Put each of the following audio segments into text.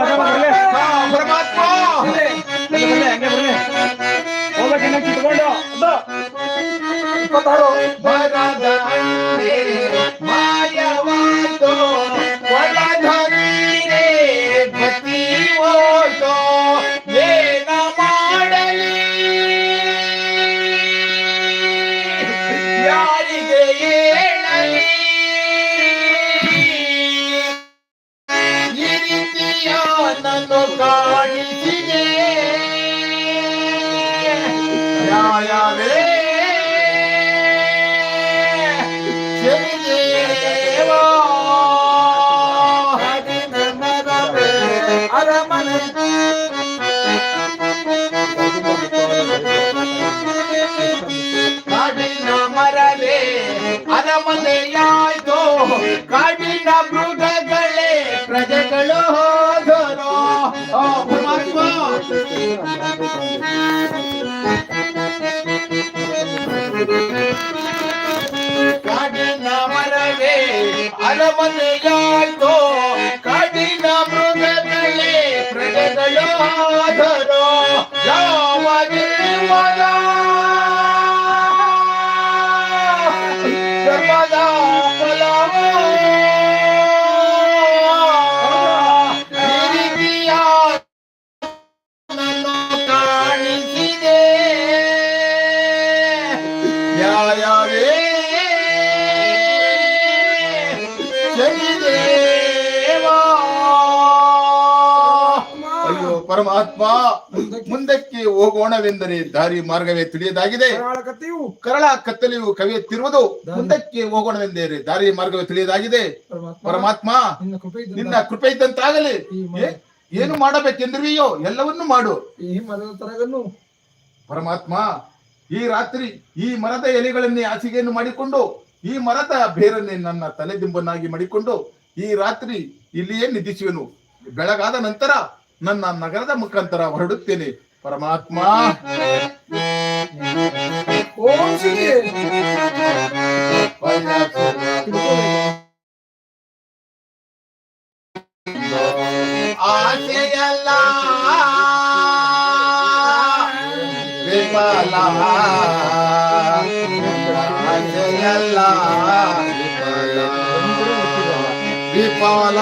ಹೆಂಗೆ ಬರ್ಲಿ ಹೋಗ್ಬೇಕಿನ್ನ ಕಿತ್ಕೊಂಡು અને મને જાણતો કાઢી ના મૃગ તલે પ્રગટ લો ધરો જાવા જીવાના ಮುಂದಕ್ಕೆ ಹೋಗೋಣವೆಂದರೆ ದಾರಿ ಮಾರ್ಗವೇ ತಿಳಿಯದಾಗಿದೆ. ಕರಾಳ ಕರಳ ಕತ್ತಲೆಯು ಕವಿಯುತ್ತಿರುವುದು ಮುಂದಕ್ಕೆ ಹೋಗೋಣವೆಂದರೆ ದಾರಿ ಮಾರ್ಗವೇ ತಿಳಿಯದಾಗಿದೆ. ಪರಮಾತ್ಮ ನಿನ್ನ ಕೃಪೆ ಇದ್ದಂತಾಗಲಿ. ಏನು ಮಾಡಬೇಕೆಂದ್ರೆಯೋ ಎಲ್ಲವನ್ನೂ ಮಾಡು. ಈ ಮರದ ತರಗನ್ನು ಪರಮಾತ್ಮ ಈ ರಾತ್ರಿ ಈ ಮರದ ಎಲೆಗಳನ್ನೇ ಹಾಸಿಗೆಯನ್ನು ಮಾಡಿಕೊಂಡು ಈ ಮರದ ಬೇರನ್ನೇ ನನ್ನ ತಲೆದಿಂಬನ್ನಾಗಿ ಮಾಡಿಕೊಂಡು ಈ ರಾತ್ರಿ ಇಲ್ಲಿಯೇ ನಿಧಿಸುವೆನು ಬೆಳಗಾದ ನಂತರ ನನ್ನ ನಗರದ ಮುಖಾಂತರ ಹೊರಡುತ್ತೇನೆ. ಪರಮಾತ್ಮ. ಓಂ ವಿಪಾಲ ವಿಪಾಲ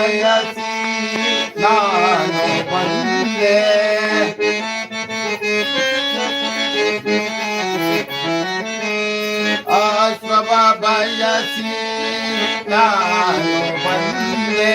ಬಯಸಿ ನಾನು ಬಂದೆ ಆಶ್ವಭ ಬಯಸಿ ನಾನು ಬಂದೆ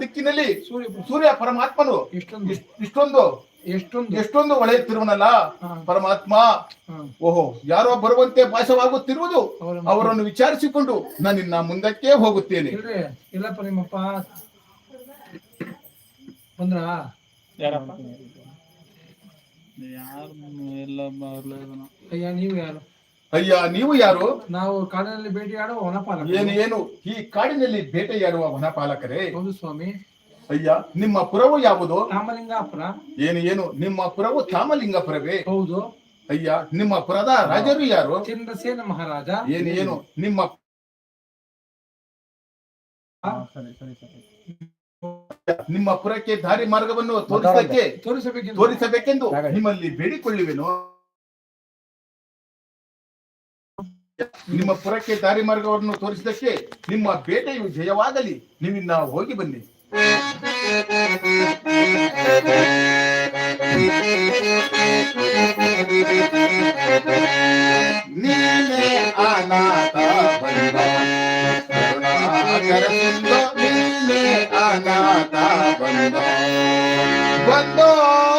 ದಿಕ್ಕಿನಲ್ಲಿ ಸೂರ್ಯ ಸೂರ್ಯ ಪರಮಾತ್ಮನು ಇಷ್ಟೊಂದು. ಇಷ್ಟೊಂದು ಎಷ್ಟೊಂದು. ಎಷ್ಟೊಂದು ಒಳೆಯುತ್ತಿರುವನಲ್ಲ. ಪರಮಾತ್ಮ. ಓಹೋ ಯಾರೋ ಬರುವಂತೆ ಭಾಷವಾಗುತ್ತಿರುವುದು ಅವರನ್ನು- ವಿಚಾರಿಸಿಕೊಂಡು ನಾನು ನಿನ್ನ ಮುಂದಕ್ಕೆ ಹೋಗುತ್ತೇನೆ. ಇಲ್ಲಪ್ಪ ನಿಮ್ಮಪ್ಪ. ಬಂದ್ರ? ಯಾರಪ್ಪ? ಯಾರು ಎಲ್ಲ ಅಯ್ಯ ನೀವು ಯಾರು? ಅಯ್ಯ ನೀವು ಯಾರು? ನಾವು ಕಾಡಿನಲ್ಲಿ ಭೇಟಿಯಾಡುವ ವನಪಾಲಕ ಏನು ಏನು? ಈ ಕಾಡಿನಲ್ಲಿ ಬೇಟೆಯಾಡುವ ವನಪಾಲಕರೇ? ಹೌದು ಸ್ವಾಮಿ. ಅಯ್ಯ ನಿಮ್ಮ ಪುರವು ಯಾವುದು? ರಾಮಲಿಂಗಾಪುರ. ಏನು ಏನು? ನಿಮ್ಮ ಪುರವು ರಾಮಲಿಂಗಾಪುರವೇ ಹೌದು. ಅಯ್ಯ ನಿಮ್ಮ ಪುರದ ರಾಜರು ಯಾರು? ಚಂದ್ರಸೇನ ಮಹಾರಾಜ. ಏನು ಏನು? ನಿಮ್ಮ ಸರಿ ಸರಿ ಸರಿ. ನಿಮ್ಮ ಪುರಕ್ಕೆ ದಾರಿ ಮಾರ್ಗವನ್ನು ತೋರಿಸಕ್ಕೆ ತೋರಿಸಬೇಕೆಂದು. ತೋರಿಸಬೇಕೆಂದು ನಿಮ್ಮಲ್ಲಿ ಬೇಡಿಕೊಳ್ಳುವೆನು. ನಿಮ್ಮ ಪುರಕ್ಕೆ ದಾರಿ ಮಾರ್ಗವನ್ನು ತೋರಿಸಿದಕ್ಕೆ ನಿಮ್ಮ ಬೇಟೆಯು ಜಯವಾಗಲಿ. ನೀವಿನ್ನ ಹೋಗಿ ಬನ್ನಿ. ಅನಾಥ ಬಂದ. ಬಂದೋ. ಬಂದೋ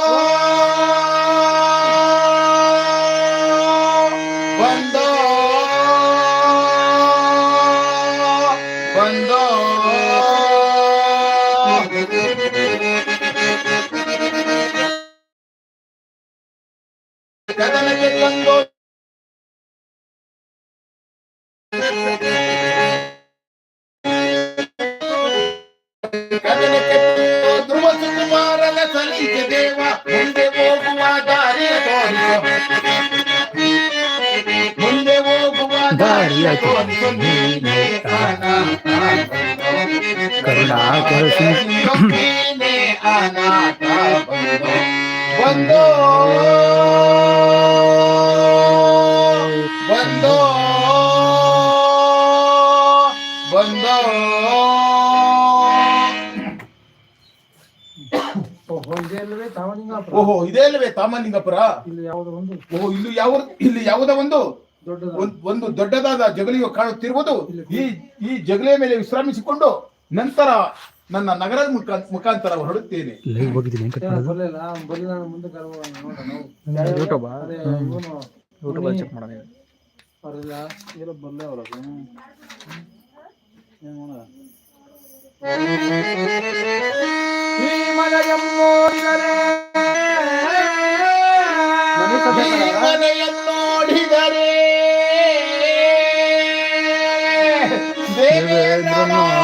ಬಂದೋ ಓಹೋ ಇದೆ ಅಲ್ವೇ ತಾಮಲಿಂಗಪುರ ಇಲ್ಲಿ ಯಾವುದೋ ಒಂದು ಓಹೋ ಇಲ್ಲಿ ಯಾವ ಇಲ್ಲಿ ಯಾವುದೋ ಒಂದು ಒಂದ್- ಒಂದು ದೊಡ್ಡದಾದ ಜಗಲಿಯು ಕಾಣುತ್ತಿರುವುದು ಈ ಈ ಜಗಲಿಯ ಮೇಲೆ ವಿಶ್ರಮಿಸಿಕೊಂಡು ನಂತರ ನನ್ನ ನಗರದ ಮುಖಾ- ಮುಖಾಂತರ ಹೊರಡುತ್ತೇನೆ. Live Hello. Hello.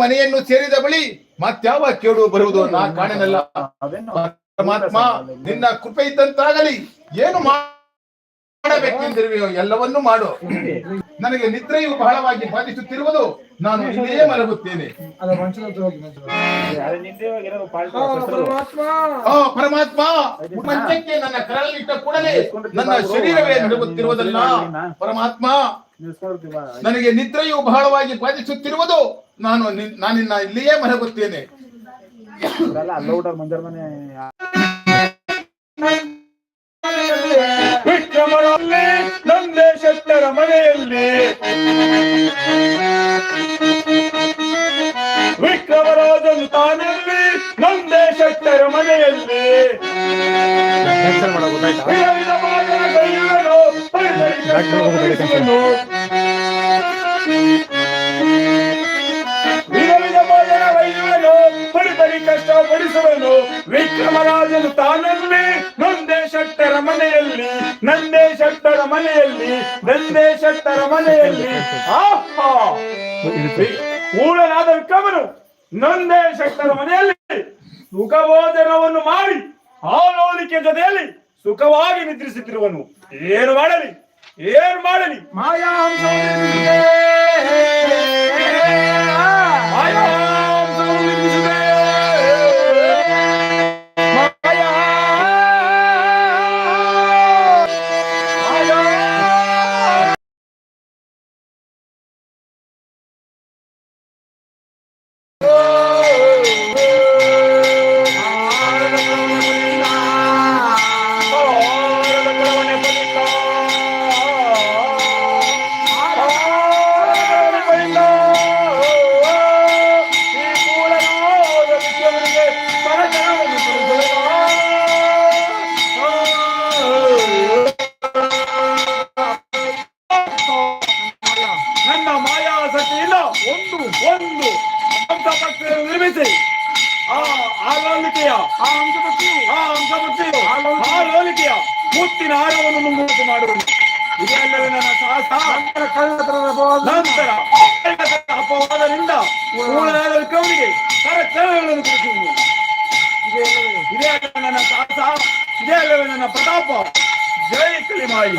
ಮನೆಯನ್ನು ಸೇರಿದ ಬಳಿ ಮತ್ಯಾವ ಕೇಡು ಬರುವುದು ನಾ ಕಾಣನಲ್ಲ. ಪರಮಾತ್ಮ ನಿನ್ನ ಕೃಪೆ ಇದ್ದಂತಾಗಲಿ ಏನು ಮಾಡಬೇಕೆಂದಿರುವೆಯೋ ಎಲ್ಲವನ್ನೂ ಮಾಡು. ನನಗೆ ನಿದ್ರೆಯು ಬಹಳವಾಗಿ ಬಾಧಿಸುತ್ತಿರುವುದು ನಾನು ಇಲ್ಲಿಯೇ ಮಲಗುತ್ತೇನೆ. ಪರಮಾತ್ಮ! ಮಂಚಕ್ಕೆ ನನ್ನ ಕರಲಿಟ್ಟ ಕೂಡಲೇ ನನ್ನ ಶರೀರವೇ ನಡುಗುತ್ತಿರುವುದಲ್ಲ. ಪರಮಾತ್ಮ! ನನಗೆ ನಿದ್ರೆಯು ಬಹಳವಾಗಿ ಬಾಧಿಸುತ್ತಿರುವುದು ನಾನು ನಾನಿನ್ನ ಇಲ್ಲಿಯೇ ಮಲಗುತ್ತೇನೆ. ಇದೆಲ್ಲ ಅಲ್ಲ ಊಟ ಮಂಜರ್ ಮನೆ ವಿಕ್ರಮರಲ್ಲಿ ನಂದೇ ಶೆಟ್ಟರ ಮನೆಯಲ್ಲಿ. ವಿಕ್ರಮರಾಜನು ತಾನಲ್ಲಿ ನಂದೇ ಶೆಟ್ಟ ಶೆಟ್ಟರ ಮನೆಯಲ್ಲಿ. ಕಷ್ಟಪಡಿಸುವನು ವಿಕ್ರಮರಾಜನು ತಾನಲ್ಲಿ ನಂದೇ ಶೆಟ್ಟರ ಮನೆಯಲ್ಲಿ, ನಂದೇ ಶೆಟ್ಟರ ಮನೆಯಲ್ಲಿ, ನಂದೇ ಶೆಟ್ಟರ ಮನೆಯಲ್ಲಿ. ಊಳನಾದ ವಿಕ್ರಮನು ನಂದೇ ಶೆಟ್ಟರ ಮನೆಯಲ್ಲಿ ಸುಖಭೋಜನವನ್ನು ಮಾಡಿ ಆಲೋಲಿಕೆ ಜೊತೆಯಲ್ಲಿ ಸುಖವಾಗಿ ನಿದ್ರಿಸುತ್ತಿರುವನು. ಏನು ಮಾಡಲಿ ಏನು ಮಾಡಲಿ. ಮಾಯಾಂಸವನ್ನು ಮುತ್ತಿನ ಹಾರವನ್ನು ಮುಂಗೂಟು ಮಾಡುವುದು. ಇದೆಲ್ಲವೇ ನನ್ನ ಸಾಹಸ. ನಂತರ ಅಪವಾದದಿಂದ ಮೂಳನಾದ ವಿಕ್ರಮನಿಗೆ ಕರಚರಣೆಗಳನ್ನು ಕುರಿಸುವುದು ಇದೇ. ಅಲ್ಲವೇ ನನ್ನ ಸಾಹಸ. ಇದೇ ಅಲ್ಲವೇ ನನ್ನ ಪ್ರತಾಪ. ಜಯ ಕಲಿಮಾಯಿ.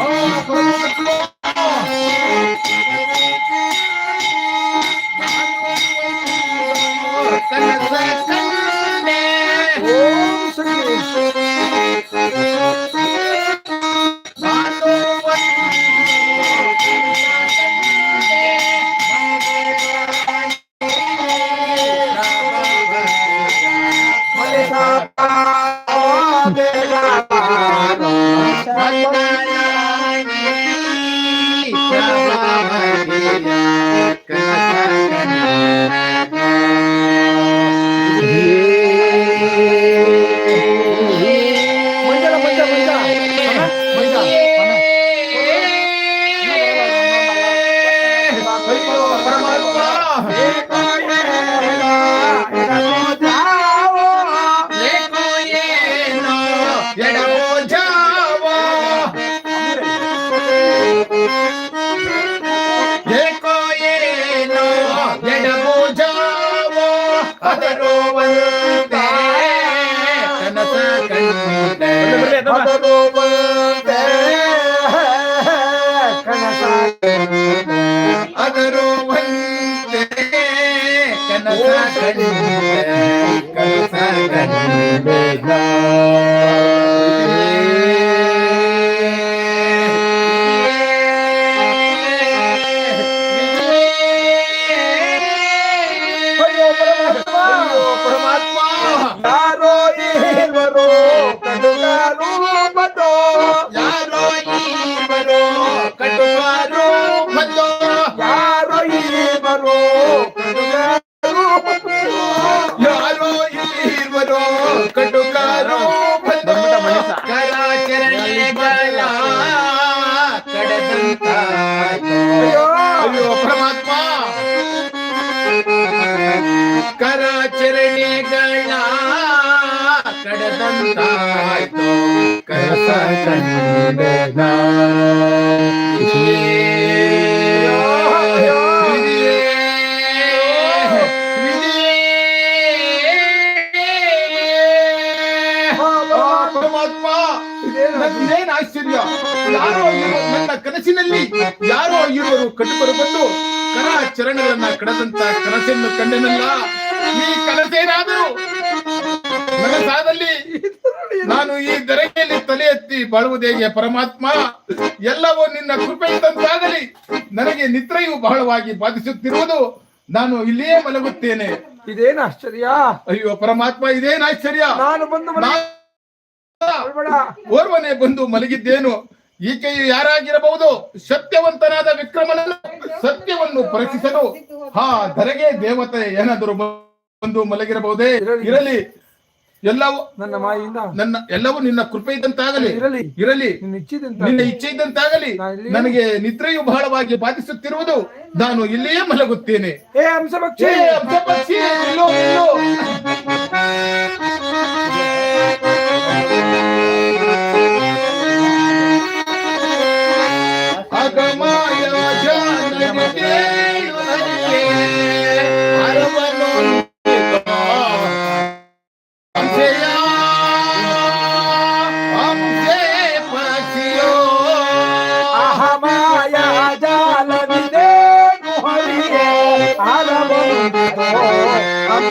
ಆಶ್ಚರ್ಯ ಯಾರೋ ಇವರು ನನ್ನ ಕನಸಿನಲ್ಲಿ ಯಾರೋ ಇರುವರು ಕಟ್ಟುಬರು ಬಂದು ಕರ ಚರಣಗಳನ್ನ ಕಡದಂತ ಕನಸನ್ನು ಕಂಡೆನಲ್ಲ ಈ ಕನಸೇನಾದರೂ ನನಸಾದಲ್ಲಿ ನಾನು ಈ ದರೆಯಲ್ಲಿ ತಲೆ ಎತ್ತಿ ಬಾಳುವುದೇಗೆ ಪರಮಾತ್ಮ? ಎಲ್ಲವೂ ನಿನ್ನ ಕೃಪೆಯಿಂದಾಗಲಿ ನನಗೆ ನಿದ್ರೆಯು ಬಹಳವಾಗಿ ಬಾಧಿಸುತ್ತಿರುವುದು ನಾನು ಇಲ್ಲಿಯೇ ಮಲಗುತ್ತೇನೆ. ಇದೇನು ಆಶ್ಚರ್ಯ? ಅಯ್ಯೋ ಪರಮಾತ್ಮ ಇದೇನ್ ಆಶ್ಚರ್ಯ? ನಾನು ಬಂದು ಓರ್ವನೇ ಬಂದು ಮಲಗಿದ್ದೇನು? ಈಕೆಯು ಯಾರಾಗಿರಬಹುದು? ಸತ್ಯವಂತನಾದ ವಿಕ್ರಮನನ್ನು ಸತ್ಯವನ್ನು ಪರೀಕ್ಷಿಸಲು? ಹಾ ಧರೆಗೆ ದೇವತೆ ಏನಾದರೂ ಬಂದು ಮಲಗಿರಬಹುದೇ? ಇರಲಿ. ಎಲ್ಲವೂ ನನ್ನ ಮಾಯಿಂದ. ನನ್ನ ಎಲ್ಲವೂ ನಿನ್ನ ಕೃಪೆ ಇದ್ದಂತಾಗಲಿ. ಇರಲಿ. ಇರಲಿ. ನಿನ್ನ ಇಚ್ಛೆ ಇದ್ದಂತಾಗಲಿ. ನಾನು ನನಗೆ ನಿದ್ರೆಯು ಬಹಳವಾಗಿ ಬಾಧಿಸುತ್ತಿರುವುದು ನಾನು ಇಲ್ಲಿಯೇ ಮಲಗುತ್ತೇನೆ.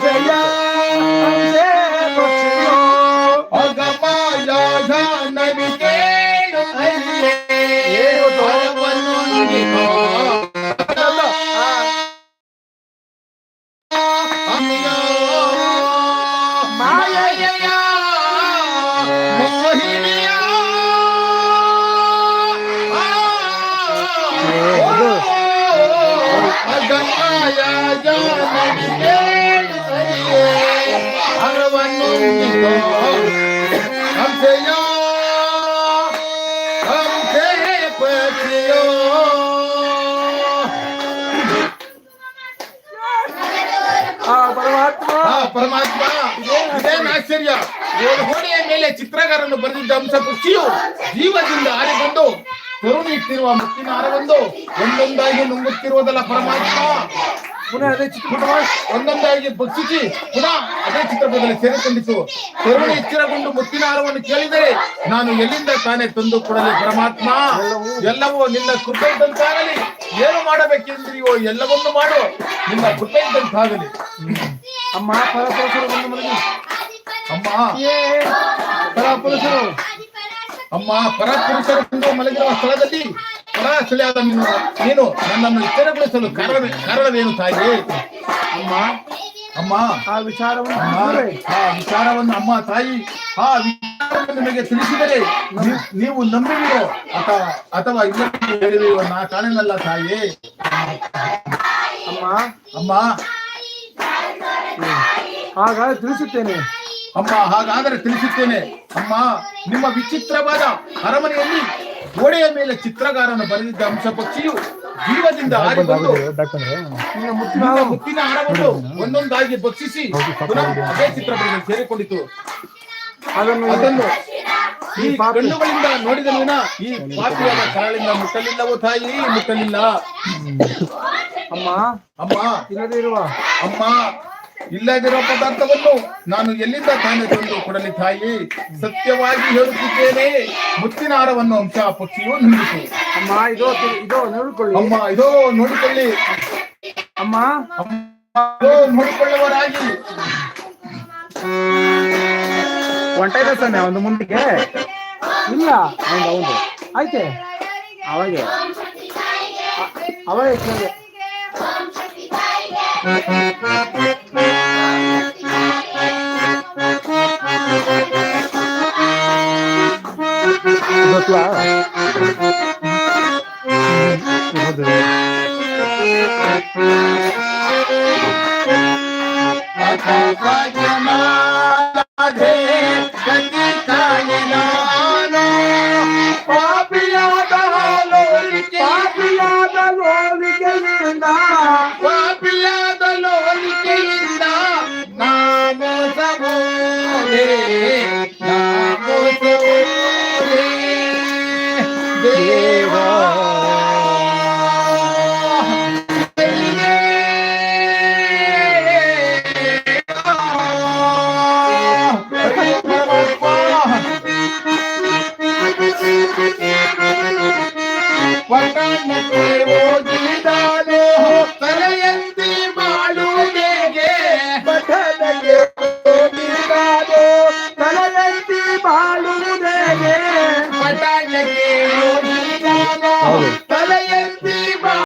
Yeah. ಪರಮಾತ್ಮ. ಆ ಪರಮಾತ್ಮ. ಇದೇನು ಆಶ್ಚರ್ಯ ಗೋಡೆಯ ಮೇಲೆ ಚಿತ್ರಗಾರನು ಬರೆದಿದ್ದ ಅಂಶ ಪಕ್ಷಿಯು ಜೀವದಿಂದ ಆಡಿ ಬಂದು ಕರುಣಿ ಇಟ್ಟಿರುವ ಮುತ್ತಿನ ಹಾರವೊಂದು ಒಂದೊಂದಾಗಿ ನುಂಗುತ್ತಿರುವುದಲ್ಲ ಪರಮಾತ್ಮ. ಪುನಃ ಅದೇ ಚಿತ್ರ ಒಂದೊಂದಾಗಿ ಭಕ್ಷಿಸಿ ಪುನಃ ಅದೇ ಚಿತ್ರಪಟದಲ್ಲಿ ಸೇರಿಕೊಂಡಿತು ತರುಣಿ ಎಚ್ಚರಗೊಂಡು ಮುತ್ತಿನ ಹಾರವನ್ನು ಕೇಳಿದರೆ ನಾನು ಎಲ್ಲಿಂದ ತಾನೇ ತಂದು ಕೊಡಲಿ ಪರಮಾತ್ಮ? ಎಲ್ಲವೂ ನಿನ್ನ ಕೃಪೆ ಇದ್ದಂತಾಗಲಿ ಏನು ಮಾಡಬೇಕೆಂದ್ರಿಯೋ ಎಲ್ಲವನ್ನು ಮಾಡು. ನಿನ್ನ ಕೃಪೆ ಇದ್ದಂತಾಗಲಿ ಅಮ್ಮ ಪರಪುರುಷರು ಬಂದು ಮಲಗಿ. ಅಮ್ಮ. ಪರಪುರುಷರು ಅಮ್ಮ ಪರಪುರುಷರು ಬಂದು ಮಲಗಿರುವ ಸ್ಥಳದಲ್ಲಿ ಪರಾಶಿಲೆಯಾದ ನೀನು ನೀನು ನನ್ನನ್ನು ಸ್ಥಿರಗೊಳಿಸಲು ಕಾರಣ ಕಾರಣವೇನು ತಾಯಿ? ಅಮ್ಮ ಅಮ್ಮ ಆ ವಿಚಾರವನ್ನು ಆ ವಿಚಾರವನ್ನು ಅಮ್ಮ ತಾಯಿ ಆ ವಿಚಾರವನ್ನು ನಿಮಗೆ ತಿಳಿಸಿದರೆ ನೀವು ನಂಬಿದೆಯೋ ಅಥವಾ ಅಥವಾ ಇಲ್ಲ ಹೇಳಿದೆಯೋ ನಾ ಕಾಣನಲ್ಲ ತಾಯಿ. ಅಮ್ಮ. ಅಮ್ಮ. ಆಗ ತಿಳಿಸುತ್ತೇನೆ. ಅಮ್ಮ ಹಾಗಾದರೆ ತಿಳಿಸುತ್ತೇನೆ. ಅಮ್ಮ ನಿಮ್ಮ ವಿಚಿತ್ರವಾದ ಅರಮನೆಯಲ್ಲಿ ಗೋಡೆಯ ಮೇಲೆ ಚಿತ್ರಗಾರನು ಬರೆದಿದ್ದ ಅಂಶ ಪಕ್ಷಿಯು ಜೀವದಿಂದ ಮುತ್ತಿನ ಹಣವನ್ನು ಹಾರವನ್ನು ಒಂದೊಂದಾಗಿ ಭಕ್ಷಿಸಿ ಪುನಃ ಅದೇ ಚಿತ್ರ ಸೇರಿಕೊಂಡಿತು. ಅದನ್ನು ಅದನ್ನು ಈ ಈ ಕಣ್ಣುಗಳಿಂದ ನೋಡಿದ ವಿನ ಈ ಪಾಪಿಯಾದ ಕರಳಿಂದ ಮುಟ್ಟಲಿಲ್ಲವೋ ತಾಯಿ ಮುಟ್ಟಲಿಲ್ಲ. ಅಮ್ಮ ಅಮ್ಮ ಇಲ್ಲದೆ ಇರುವ. ಅಮ್ಮ ಇಲ್ಲದಿರೋ ಪದಾರ್ಥವನ್ನು ನಾನು ಎಲ್ಲಿಂದ ತಾನೇ ತಂದು ಕೊಡಲಿ ತಾಯಿ? ಸತ್ಯವಾಗಿ ಹೇಳುತ್ತಿದ್ದೇನೆ. ಮುತ್ತಿನ ಹಾರವನ್ನು ಅಂಶ ಪಕ್ಷಿಯು ನಿಂದಿತು ಅಮ್ಮ ಇದೋ ಇದೋ ನೋಡಿಕೊಳ್ಳಿ. ಅಮ್ಮ ಇದೋ ನೋಡಿಕೊಳ್ಳಿ. ಅಮ್ಮ. ನೋಡಿಕೊಳ್ಳುವರಾಗಿ ಹೊಂಟೈತೆ ಸ್ವಾಮಿ ಒಂದು ಮುಂದಕ್ಕೆ. ಇಲ್ಲ ಹೌದು ಹೌದು ಆಯ್ತೆ? ಅವಾಗೆ ಅವ